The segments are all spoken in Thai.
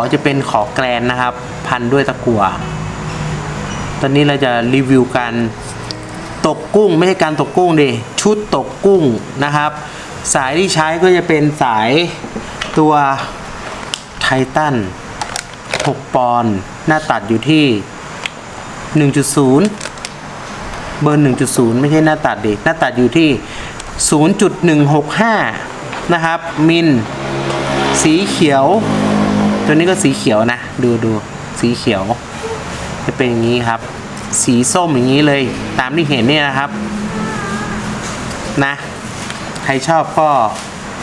เขาจะเป็นขอแกรนนะครับ พันด้วยตะกั่ว ตอนนี้เราจะรีวิวการตกกุ้งไม่ใช่การตกกุ้งดิชุดตกกุ้งนะครับ สายที่ใช้ก็จะเป็นสายตัวไททัน6 ปอนด์หน้าตัดอยู่ที่ 1.0 เบอร์ 1.0 ไม่ใช่หน้าตัดดิหน้าตัดอยู่ที่ 0.165 นะครับ มิล สีเขียว ตัวนี้ก็สีเขียวนะ ดูดูสีเขียว จะเป็นอย่างนี้ครับ สีส้มอย่างนี้เลย ตามที่เห็นเนี่ยนะครับ นะ ใครชอบก็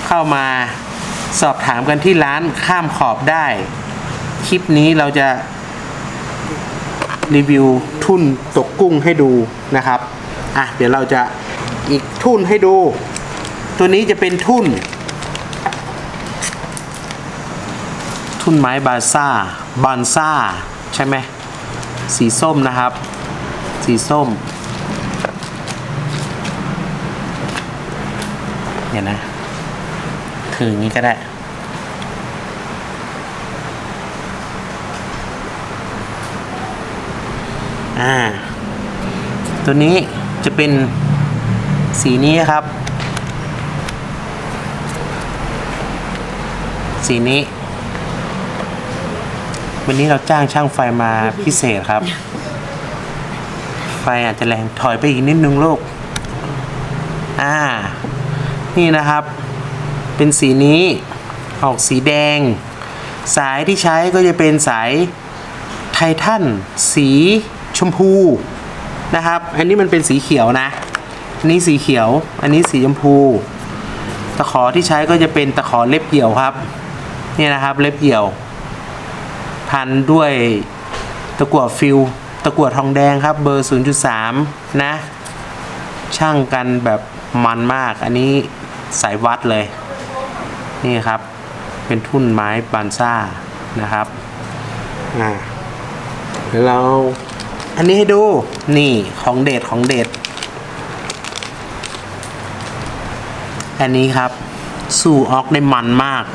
เข้ามาสอบถามกันที่ร้านข้ามขอบได้ คลิปนี้เราจะรีวิวทุ่นตกกุ้งให้ดูนะครับ อะ เดี๋ยวเราจะอีกทุ่นให้ดู ตัวนี้จะเป็นทุ่น ทุ่นไม้บาซ่าบอนซ่า ใช่ไหม สีส้มนะครับ สีส้มเดี๋ยนะ ถืออย่างนี้ก็ได้ อ่า ตัวนี้จะเป็นสีนี้ครับ สีนี้ วันนี้เราจ้างช่างไฟมาพิเศษครับ ไฟอาจจะแรงถอยไปอีกนิดนึงลูก อ่า นี่นะครับ เป็นสีนี้ ออกสีแดง สายที่ใช้ก็จะเป็นสายไททันสีชมพูนะครับ อันนี้มันเป็นสีเขียวนะอันนี้สีเขียว อันนี้สีชมพู ตะขอที่ใช้ก็จะเป็นตะขอเล็บเหี่ยวครับ เนี่ยนะครับ เล็บเหี่ยว พันด้วยตะกั่วฟิลตะกั่วทองแดงครับเบอร์ 0.3 นะ ช่างกันแบบมันมาก อันนี้สายวัดเลย นี่ครับ เป็นทุ่นไม้บานซ่านะครับอ่าเดี๋ยวเราอันนี้ให้ดู นี่ของเด็ดของเด็ด อันนี้ครับ สู้ออกได้มันมาก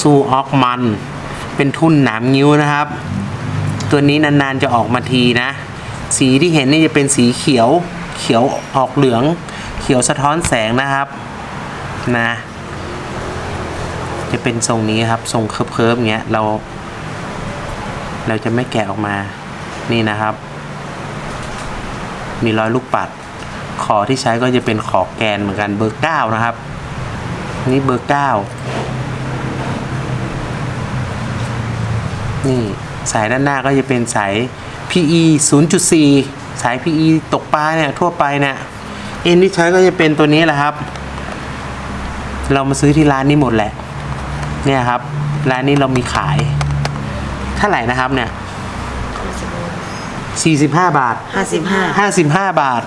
สู้ออกมัน เป็นทุ่นหนามงิ้วนะครับ ตัวนี้นานๆจะออกมาทีนะ สีที่เห็นนี่จะเป็นสีเขียวเขียวออกเหลือง เขียวสะท้อนแสงนะครับนะจะเป็นทรงนี้ครับ ทรงเคิร์ฟๆเงี้ยเรา เราจะไม่แกะออกมานี่นะครับ มีรอยลูกปัด ขอที่ใช้ก็จะเป็นขอแกนเหมือนกันเบอร์เก้านะครับ นี่เบอร์เก้า นี่สายด้านหน้าก็จะเป็นสาย PE 0.4 สาย PE ตกปลาเนี่ยทั่วไปเนี่ยเอ็นที่ใช้ก็จะเป็นตัวนี้แหละครับ เรามาซื้อที่ร้านนี้หมดแหละ เนี่ยครับ ร้านนี้เรามีขาย เท่าไหร่นะครับเนี่ย45 บาทห้าสิบห้า55 บาท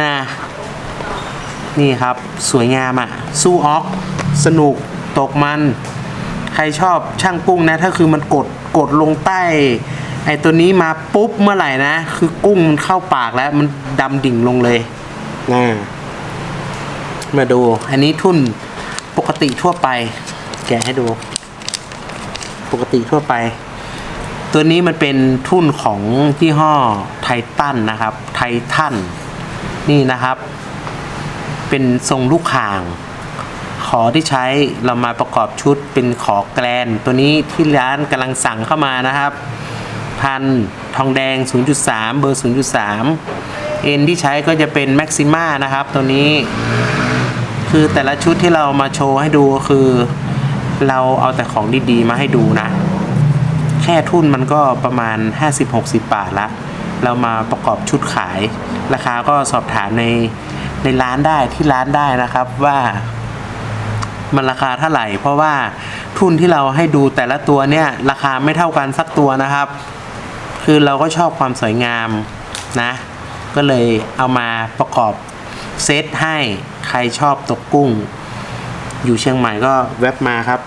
นะนี่ครับ สวยงามอะ่ะ สู้ออก สนุก ตกมัน ใครชอบช่างกุ้งนะถ้าคือมันกดกดลงใต้ ไอตัวนี้มาปุ๊บเมื่อไหร่นะ คือกุ้งมันเข้าปากแล้วมันดำดิ่งลงเลยนะมาดู อันนี้ทุ่นปกติทั่วไป แกะให้ดู ปกติทั่วไป ตัวนี้มันเป็นทุ่นของยี่ห้อไททันนะครับ ไททันนี่นะครับ เป็นทรงลูกข่างข อที่ใช้เรามาประกอบชุดเป็นขอแกลน ตัวนี้ที่ร้านกำลังสั่งเข้ามานะครับ พันทองแดง 0.3 เบอร์ 0.3 เอ็นที่ใช้ก็จะเป็นแม็กซิม่านะครับ ตัวนี้ คือแต่ละชุดที่เรามาโชว์ให้ดูก็คือ เราเอาแต่ของดีๆ มาให้ดูนะ แค่ทุนมันก็ประมาณ 50-60 บาทละ เรามาประกอบชุดขาย ราคาก็สอบถามในในร้านได้ที่ร้านได้นะครับว่า มันราคาเท่าไหร่ เพราะว่าทุนที่เราให้ดูแต่ละตัวเนี่ยราคาไม่เท่ากันสักตัวนะครับ คือเราก็ชอบความสวยงามนะ ก็เลยเอามาประกอบเซตให้ใครชอบตกกุ้ง อยู่เชียงใหม่ก็แวบมาครับ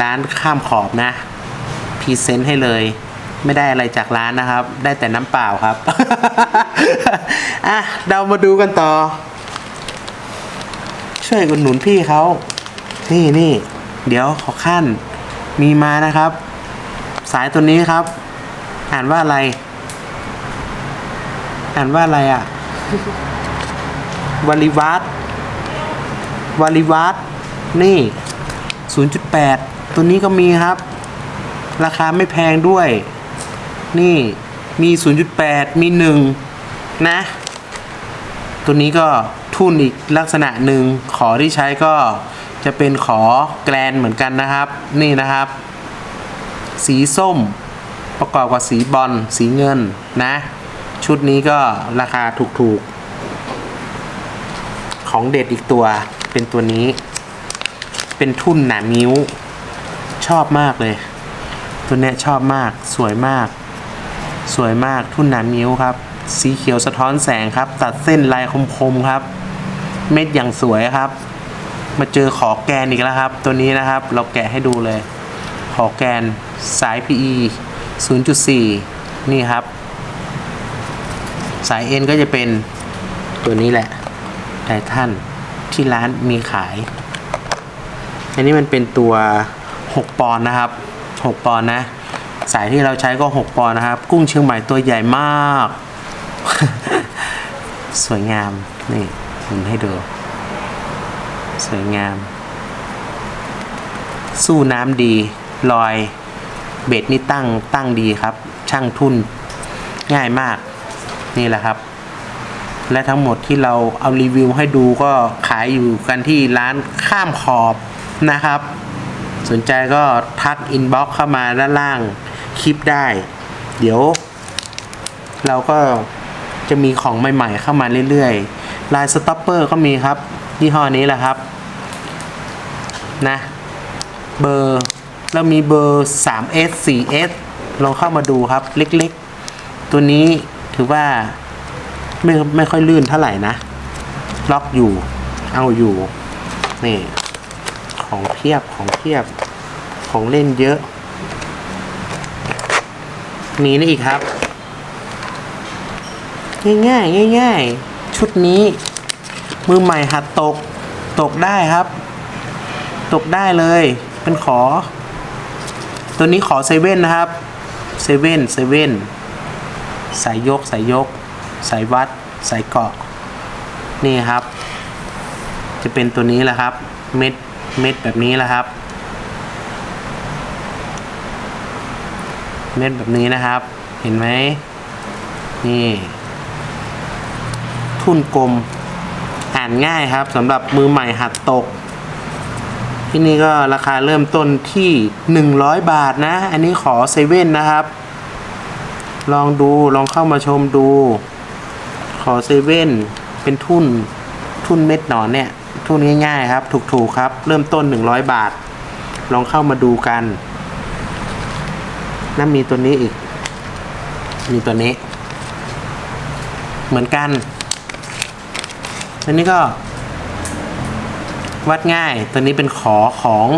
ร้านข้ามขอบนะพรีเซนต์ให้เลยไม่ได้อะไรจากร้านนะครับ ได้แต่น้ำเปล่าครับ อะ เรามาดูกันต่อ ช่วยอุดหนุนพี่เขา นี่นี่เดี๋ยวขอขั้นมีมานะครับ สายตัวนี้ครับ อ่านว่าอะไร อ่านว่าอะไรอะ่ะวาริวัตวาริวัตนี่ 0.8 ตัวนี้ก็มีครับ ราคาไม่แพงด้วย นี่มี 0.8 มี 1 นะ ตัวนี้ก็ทุ่นอีกลักษณะหนึ่งขอที่ใช้ก็ จะเป็นขอแกรนเหมือนกันนะครับ นี่นะครับ สีส้มประกอบกับสีบอลสีเงินนะ ชุดนี้ก็ราคาถูกๆ ของเด็ดอีกตัวเป็นตัวนี้ เป็นทุ่นหนามิ้ว ชอบมากเลย ตัวเนี้ยชอบมากสวยมาก สวยมากทุ่นหนามิ้วครับ สีเขียวสะท้อนแสงครับ ตัดเส้นลายคมๆครับ เม็ดอย่างสวยครับ มาเจอขอแกนอีกแล้วครับ ตัวนี้นะครับ เราแกะให้ดูเลย ขอแกนสาย PE 0.4 นี่ครับ สาย N ก็จะเป็นตัวนี้แหละไททันที่ร้านมีขาย อันนี้มันเป็นตัว 6 ปอนด์นะครับ 6 ปอนด์นะ สายที่เราใช้ก็ 6 ปอนด์นะครับ กุ้งเชียงใหม่ตัวใหญ่มาก สวยงาม นี่ผมให้ดู สวยงาม สู้น้ำดีลอยเบ็ดนี่ตั้งตั้งดีครับ ช่างทุนง่ายมากนี่แหละครับ และทั้งหมดที่เราเอารีวิวให้ดูก็ขายอยู่กันที่ร้านข้ามขอบนะครับ สนใจก็ทักอินบ็อกเข้ามาด้านล่างคลิปได้ เดี๋ยว เราก็จะมีของใหม่ ๆ เข้ามาเรื่อยๆลายสต็อปเปอร์ก็มีครับ ยี่ห้อนี้แหละครับ นะ เบอร์เรามีเบอร์ 3S 4S ลองเข้ามาดูครับ เล็กๆ ตัวนี้ถือว่าไม่ไม่ค่อยลื่นเท่าไหร่นะ ล็อกอยู่ เอาอยู่ นี่ ของเพียบของเพียบ ของเล่นเยอะ มีนี่อีกครับ ง่ายๆง่ายๆ ชุดนี้ มือใหม่หัดตก ตกได้ครับ ตกได้เลย เป็นขอ ตัวนี้ขอเซเว่นนะครับเซเว่นเซเว่นสายยกสายยก สายวัด สายเกาะ นี่ครับ จะเป็นตัวนี้แหละครับ เม็ดเม็ดแบบนี้แหละครับ เม็ดแบบนี้นะครับ เห็นไหมนี่ ทุ่นกลม อ่านง่ายครับสำหรับมือใหม่หัดตก ที่นี่ก็ราคาเริ่มต้นที่ 100 บาทนะ อันนี้ขอเซเว่นนะครับ ลองดูลองเข้ามาชมดู ขอเซเว่นเป็นทุนทุนเม็ดหนอนเนี่ย ทุนง่ายๆครับ ถูกๆครับ เริ่มต้น 100 บาท ลองเข้ามาดูกันนั่นมีตัวนี้อีก มีตัวนี้ เหมือนกัน อันนี้ก็ วัดง่าย ตัวนี้เป็นขอของ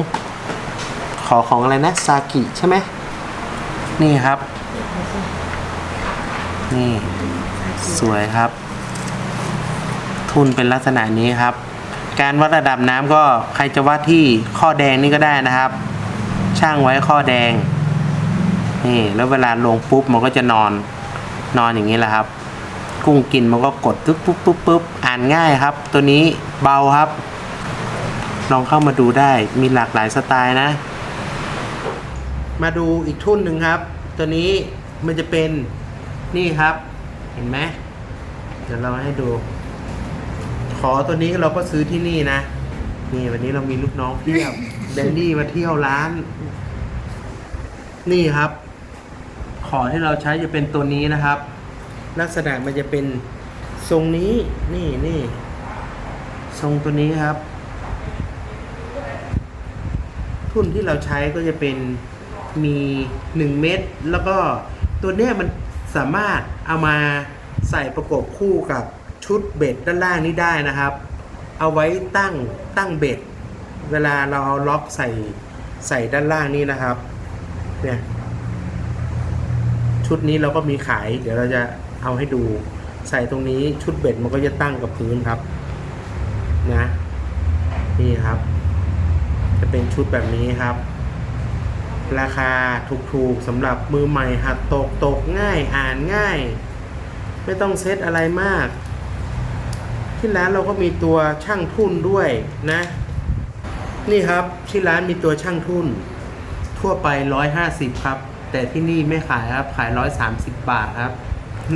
ขอของอะไรนะซากิใช่ไหม นี่ครับ นี่ สวยครับ ทุนเป็นลักษณะนี้ครับ การวัดระดับน้ำก็ใครจะวัดที่ข้อแดงนี่ก็ได้นะครับ ช่างไว้ข้อแดง นี่ แล้วเวลาลงปุ๊บมันก็จะนอน นอนอย่างนี้แหละครับ กุ้งกินมันก็กดปุ๊บปุ๊บปุ๊บปุ๊บอ่านง่ายครับ ตัวนี้เบาครับ ลองเข้ามาดูได้มีหลากหลายสไตล์นะ มาดูอีกทุ่นหนึ่งครับ ตัวนี้มันจะเป็นนี่ครับ เห็นไหมเดี๋ยวเราให้ดู ขอตัวนี้เราก็ซื้อที่นี่นะนี่วันนี้เรามีลูกน้องเพียบแดนดี้มาเที่ยวร้าน นี่ครับ ขอที่เราใช้จะเป็นตัวนี้นะครับ ลักษณะมันจะเป็นทรงนี้นี่นี่ทรงตัวนี้ครับ ทุ่นที่เราใช้ก็จะเป็นมี 1 เม็ดแล้วก็ตัวเนี้ยมันสามารถเอามาใส่ประกบคู่กับชุดเบ็ดด้านล่างนี้ได้นะครับ เอาไว้ตั้งตั้งเบ็ด เวลาเราเอาล็อกใส่ใส่ด้านล่างนี้นะครับเนี่ยชุดนี้เราก็มีขาย เดี๋ยวเราจะ เอาให้ดู ใส่ตรงนี้ชุดเบ็ดมันก็จะตั้งกับพื้นครับ นะ นี่ครับ จะเป็นชุดแบบนี้ครับ ราคาถูกๆสำหรับมือใหม่หัดตกตกง่ายอ่านง่าย ไม่ต้องเซตอะไรมาก ที่ร้านเราก็มีตัวช่างทุ่นด้วยนะ นี่ครับที่ร้านมีตัวช่างทุ่น ทั่วไป 150 ครับแต่ที่นี่ไม่ขายครับ ขาย 130 บาทครับ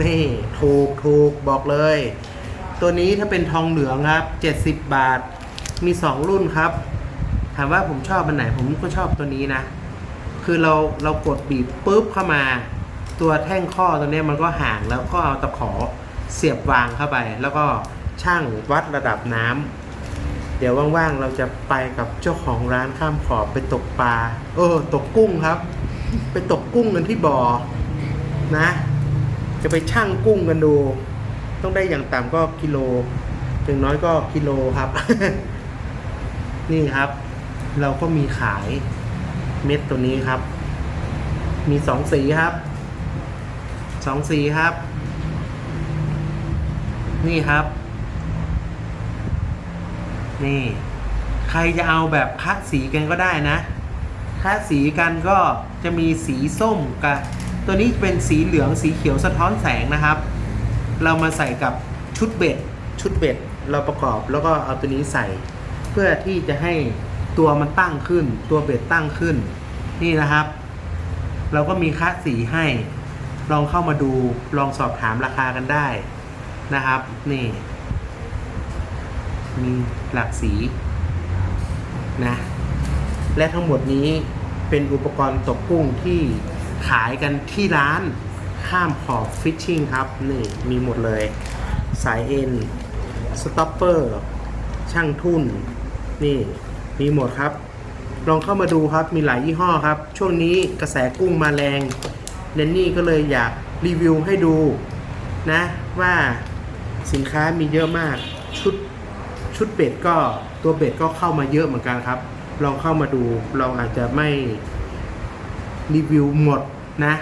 นี่ถูกถูกบอกเลย ตัวนี้ถ้าเป็นทองเหลืองครับ 70 บาท มี 2 รุ่นครับ ถามว่าผมชอบอันไหนผมก็ชอบตัวนี้นะ คือเราเรากดบีบปุ๊บเข้ามา ตัวแท่งข้อตัวนี้มันก็ห่างแล้วก็เอาตะขอเสียบวางเข้าไป แล้วก็ช่างวัดระดับน้ำเดี๋ยวว่างๆเราจะไปกับเจ้าของร้านข้ามขอบไปตกปลาเออตกกุ้งครับ ไปตกกุ้งกันที่บ่อนะ จะไปชั่งกุ้งกันดู ต้องได้อย่างต่ำก็กิโลถึงน้อยก็กิโลครับ นี่ครับ เราก็มีขายเม็ดตัวนี้ครับ มีสองสีครับสองสีครับ นี่ครับ นี่ ใครจะเอาแบบคัดสีกันก็ได้นะคัดสีกันก็จะมีสีส้มกับ ตัวนี้เป็นสีเหลืองสีเขียวสะท้อนแสงนะครับ เรามาใส่กับชุดเบ็ด ชุดเบ็ดเราประกอบแล้วก็เอาตัวนี้ใส่ เพื่อที่จะให้ตัวมันตั้งขึ้น ตัวเบ็ดตั้งขึ้น นี่นะครับ เราก็มีคัดสีให้ ลองเข้ามาดูลองสอบถามราคากันได้นะครับ นี่ มีหลากสีนะ และทั้งหมดนี้เป็นอุปกรณ์ตกกุ้งที่ ขายกันที่ร้านข้ามขอบฟิชชิ่งครับ นี่มีหมดเลย สายเอ็นสต็อปเปอร์ช่างทุ่น นี่มีหมดครับ ลองเข้ามาดูครับมีหลายยี่ห้อครับ ช่วงนี้กระแสกุ้งมาแรงเนนี่ก็เลยอยากรีวิวให้ดูนะว่าสินค้ามีเยอะมากชุดชุดเบ็ดก็ตัวเบ็ดก็เข้ามาเยอะเหมือนกันครับ ลองเข้ามาดูเราอาจจะไม่ รีวิวหมดนะ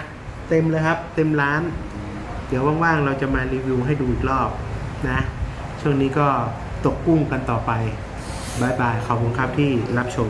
เต็มเลยครับ เต็มร้าน เดี๋ยวว่างๆเราจะมารีวิวให้ดูอีกรอบนะ ช่วงนี้ก็ตกกุ้งกันต่อไปบายบายขอบคุณครับที่รับชม